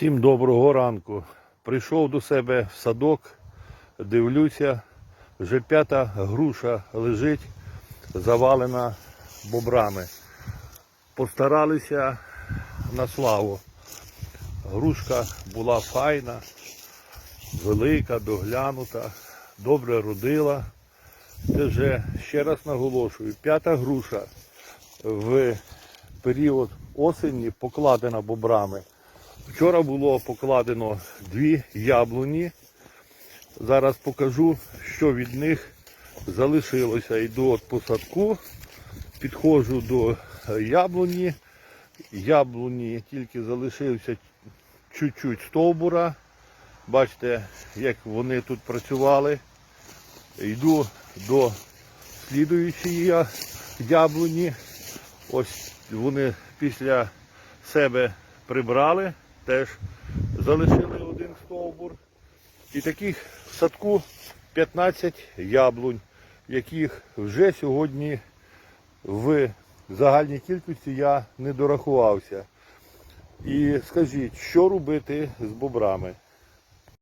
Всім доброго ранку. Прийшов до себе в садок, дивлюся, вже п'ята груша лежить, завалена бобрами. Постаралися на славу. Грушка була файна, велика, доглянута, добре родила. Це вже ще раз наголошую, п'ята груша в період осені покладена бобрами. Вчора було покладено дві яблуні. Зараз покажу, що від них залишилося. Йду від посадку, підходжу до яблуні. Яблуні тільки залишився чуть-чуть стовбура. Бачите, як вони тут працювали. Йду до слідуючої яблуні. Ось вони після себе прибрали, теж залишили один стовбур. І таких в садку 15 яблунь, яких вже сьогодні в загальній кількості я не дорахувався. І скажіть, що робити з бобрами?